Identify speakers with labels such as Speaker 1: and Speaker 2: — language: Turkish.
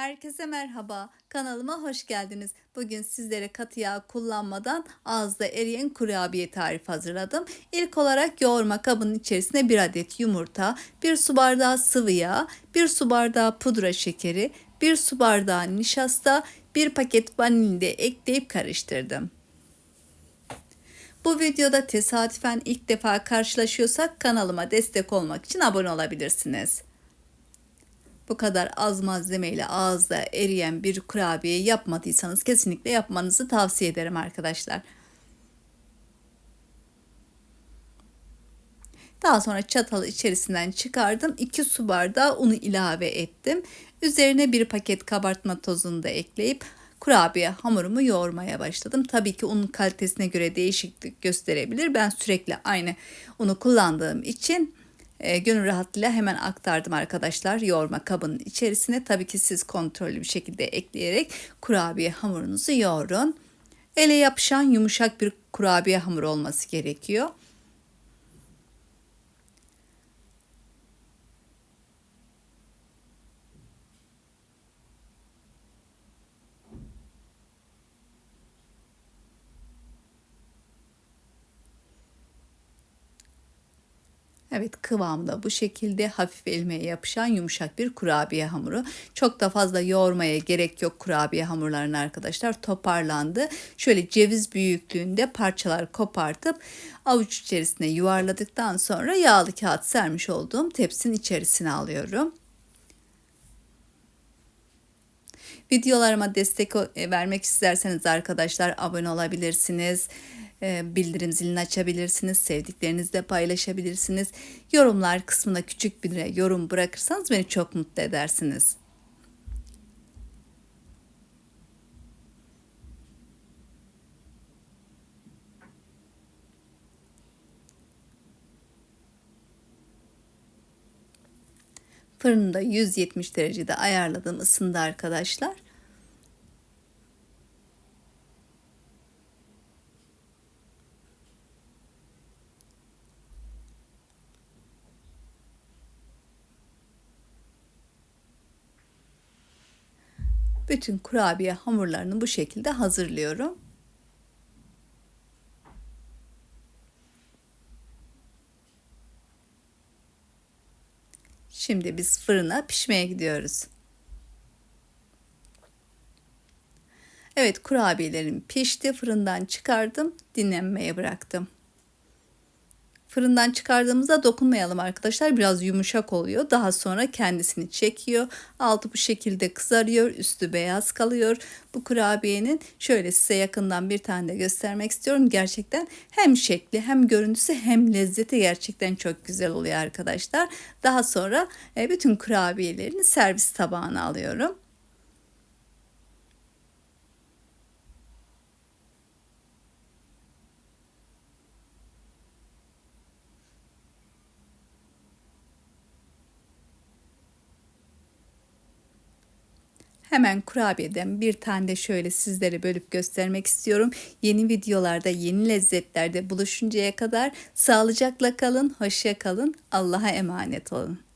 Speaker 1: Herkese merhaba. Kanalıma hoş geldiniz. Bugün sizlere katı yağ kullanmadan ağızda eriyen kurabiye tarifi hazırladım. İlk olarak yoğurma kabının içerisine bir adet yumurta, bir su bardağı sıvı yağ, bir su bardağı pudra şekeri, bir su bardağı nişasta, bir paket vanilya de ekleyip karıştırdım. Bu videoda tesadüfen ilk defa karşılaşıyorsak kanalıma destek olmak için abone olabilirsiniz. Bu kadar az malzemeyle ağızda eriyen bir kurabiye yapmadıysanız kesinlikle yapmanızı tavsiye ederim arkadaşlar. Daha sonra çatalı içerisinden çıkardım. 2 su bardağı unu ilave ettim. Üzerine bir paket kabartma tozunu da ekleyip kurabiye hamurumu yoğurmaya başladım. Tabii ki unun kalitesine göre değişiklik gösterebilir. Ben sürekli aynı unu kullandığım için e, gönül rahatlığıyla hemen aktardım arkadaşlar yoğurma kabının içerisine. Tabii ki siz kontrollü bir şekilde ekleyerek kurabiye hamurunuzu yoğurun. Ele yapışan yumuşak bir kurabiye hamuru olması gerekiyor. Evet kıvamda bu şekilde hafif elmeye yapışan yumuşak bir kurabiye hamuru. Çok da fazla yoğurmaya gerek yok kurabiye hamurlarını arkadaşlar. Toparlandı. Şöyle ceviz büyüklüğünde parçalar kopartıp avuç içerisine yuvarladıktan sonra yağlı kağıt sermiş olduğum tepsinin içerisine alıyorum. Videolarıma destek vermek isterseniz arkadaşlar abone olabilirsiniz. Ee, bildirim zilini açabilirsiniz. Sevdiklerinizle paylaşabilirsiniz. Yorumlar kısmına küçük bir yorum bırakırsanız beni çok mutlu edersiniz. Fırında 170 derecede ayarladım ısındı arkadaşlar. Bütün kurabiye hamurlarını bu şekilde hazırlıyorum. Şimdi biz fırına pişmeye gidiyoruz. Evet kurabiyelerim pişti. Fırından çıkardım. Dinlenmeye bıraktım. Fırından çıkardığımızda dokunmayalım arkadaşlar. Biraz yumuşak oluyor. Daha sonra kendisini çekiyor. Altı bu şekilde kızarıyor. Üstü beyaz kalıyor. Bu kurabiyenin şöyle size yakından bir tane de göstermek istiyorum. Gerçekten hem şekli hem görüntüsü hem lezzeti gerçekten çok güzel oluyor arkadaşlar. Daha sonra e, bütün kurabiyelerini servis tabağına alıyorum. Hemen kurabiyeden bir tane de şöyle sizlere bölüp göstermek istiyorum. Yeni videolarda, yeni lezzetlerde buluşuncaya kadar sağlıcakla kalın, hoşça kalın. Allah'a emanet olun.